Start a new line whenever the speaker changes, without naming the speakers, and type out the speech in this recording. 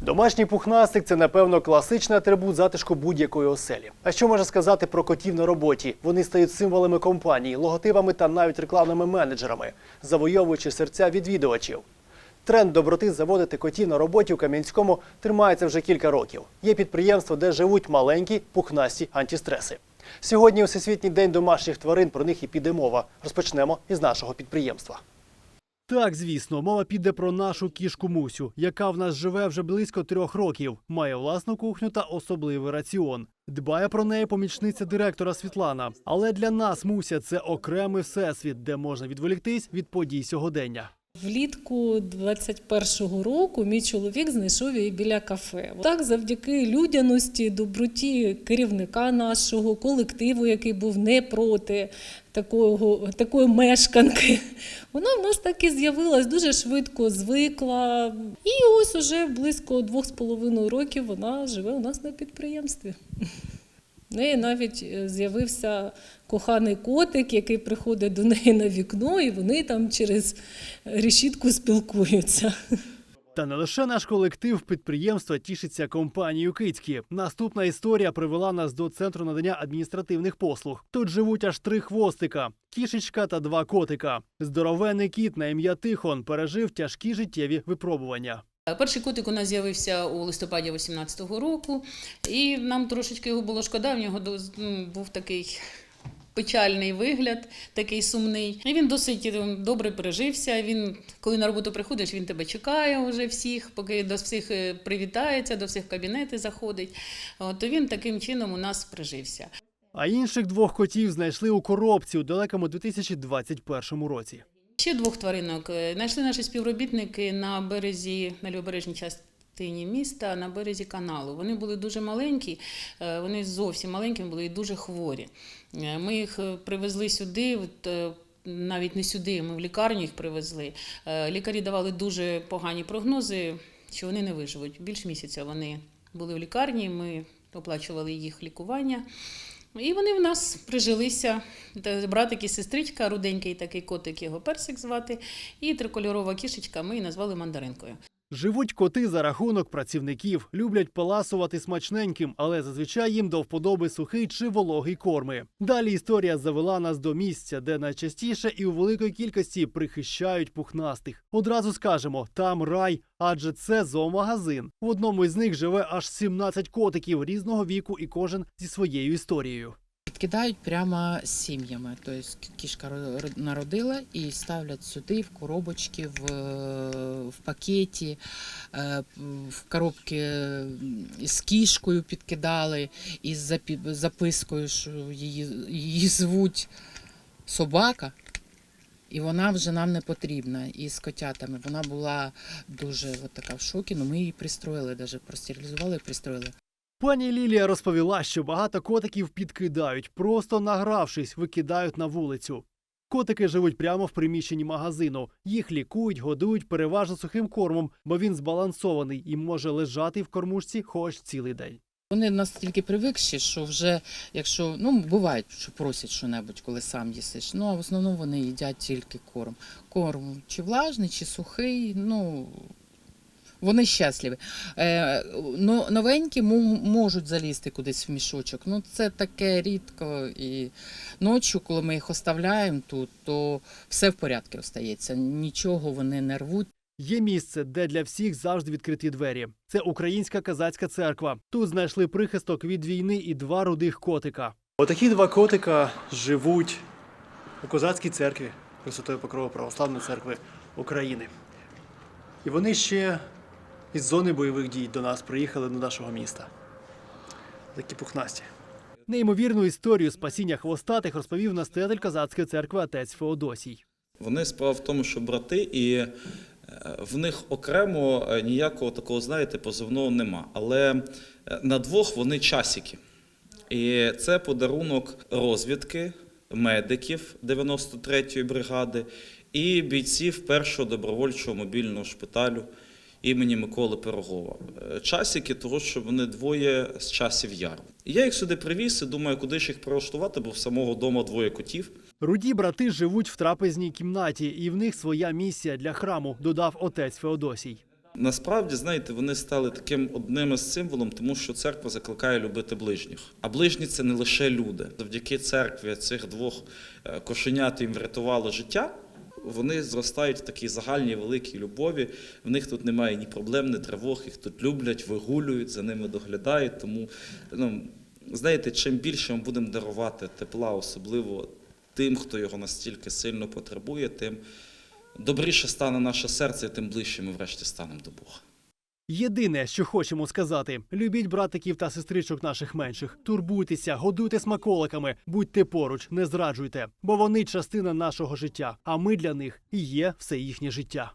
Домашній пухнастик це, напевно, класичний атрибут затишку будь-якої оселі. А що можна сказати про котів на роботі? Вони стають символами компанії, логотипами та навіть рекламними менеджерами, завойовуючи серця відвідувачів. Тренд доброти заводити котів на роботі у Кам'янському тримається вже кілька років. Є підприємства, де живуть маленькі пухнасті антистреси. Сьогодні Всесвітній день домашніх тварин про них і піде мова. Розпочнемо із нашого підприємства. Так, звісно, мова піде про нашу кішку Мусю, яка в нас живе вже близько трьох років, має власну кухню та особливий раціон. Дбає про неї помічниця директора Світлана. Але для нас Муся це окремий всесвіт, де можна відволіктись від подій сьогодення.
Влітку 21-го року мій чоловік знайшов її біля кафе. Так, завдяки людяності, доброті керівника нашого колективу, який був не проти такого, такої мешканки, вона в нас так і з'явилась дуже швидко, звикла. І ось уже близько двох з половиною років вона живе у нас на підприємстві. Неї навіть е, з'явився коханий котик, який приходить до неї на вікно, і вони там через решітку спілкуються.
Та не лише наш колектив підприємства тішиться компанією Кицькі. Наступна історія привела нас до центру надання адміністративних послуг. Тут живуть аж три хвостика: кішечка та два котика. Здоровенний кіт на ім'я Тихон пережив тяжкі життєві випробування.
Перший котик у нас з'явився у листопаді 18-го року, і нам трошечки його було шкода. В нього до- був такий печальний вигляд, такий сумний. І він досить е, добре пережився. Він, коли на роботу приходиш, він тебе чекає вже всіх, поки до всіх е, привітається, до всіх кабінети заходить. То він таким чином у нас прижився.
А інших двох котів знайшли у коробці у далекому 2021 році.
Ще двох тваринок е, знайшли наші співробітники на березі, на лівобережній частині міста, на березі каналу. Вони були дуже маленькі, е, вони зовсім маленькі були і дуже хворі. Е, Ми їх привезли сюди. Навіть не сюди, ми в лікарню їх привезли. Лікарі давали дуже погані прогнози, що вони не виживуть. Більш місяця вони були в лікарні, ми оплачували їх лікування. І вони в нас прижилися. Братик і сестричка, руденький такий котик, його персик звати, і трикольорова кішечка ми її назвали мандаринкою.
Живуть коти за рахунок працівників, люблять паласувати смачненьким, але зазвичай їм до вподоби сухий чи вологий корми. Далі історія завела нас до місця, де найчастіше і у великій кількості прихищають пухнастих. Одразу скажемо, там рай, адже це зоомагазин. В одному із них живе аж 17 котиків різного віку, і кожен зі своєю історією.
Підкидають прямо сім'ями. Тобто кішка ро- ро- народила і ставлять сюди в коробочки, в, в пакеті, е, в коробки з кішкою підкидали із запискою, що її, її звуть собака. І вона вже нам не потрібна. І з котятами. Вона була дуже от така в шокі, але ми її пристроїли, навіть простерилізували і пристроїли.
Пані Лілія розповіла, що багато котиків підкидають, просто награвшись, викидають на вулицю. Котики живуть прямо в приміщенні магазину. Їх лікують, годують переважно сухим кормом, бо він збалансований і може лежати в кормушці хоч цілий день.
Вони настільки привикші, що вже, якщо ну бувають, що просять що-небудь, коли сам їсиш. Ну а в основному вони їдять тільки корм. Корм чи влажний, чи сухий. Ну вони щасливі. Е, ну, новенькі мо- можуть залізти кудись в мішочок. Ну це таке рідко. І ночі, коли ми їх оставляємо тут, то все в порядку остається. Нічого вони не рвуть.
Є місце, де для всіх завжди відкриті двері. Це українська казацька церква. Тут знайшли прихисток від війни і два рудих котика. Отакі два котика живуть у козацькій церкві Пресвятої Покрови Православної церкви України. І вони ще із зони бойових дій до нас приїхали до нашого міста. Такі пухнасті. Неймовірну історію спасіння хвостатих розповів настоятель козацької церкви отець Феодосій.
Вони справа в тому, що брати, і е, в них окремо е, ніякого такого, знаєте, позивного нема. Але е, на двох вони часики. І це подарунок розвідки, медиків 93-ї бригади і бійців першого добровольчого мобільного шпиталю імені Миколи Пирогова. Е, Часики, того, що вони двоє з часів яру. І я їх сюди привіз і думаю, куди ж їх прилаштувати, бо в самого вдома двоє котів.
Руді брати живуть в трапезній кімнаті, і в них своя місія для храму, додав отець Феодосій.
Насправді, знаєте, вони стали таким одним із символом, тому що церква закликає любити ближніх. А ближні це не лише люди. Завдяки церкві цих двох е, кошенят їм врятувало життя. Вони зростають в такій загальній великій любові. В них тут немає ні проблем, ні тривог, їх тут люблять, вигулюють, за ними доглядають. Тому, ну, знаєте, чим більше ми будемо дарувати тепла, особливо тим, хто його настільки сильно потребує, тим добріше стане наше серце, і тим ближче ми врешті станемо до Бога.
Єдине, що хочемо сказати: любіть братиків та сестричок наших менших, турбуйтеся, годуйте смаколиками, будьте поруч, не зраджуйте, бо вони частина нашого життя, а ми для них і є все їхнє життя.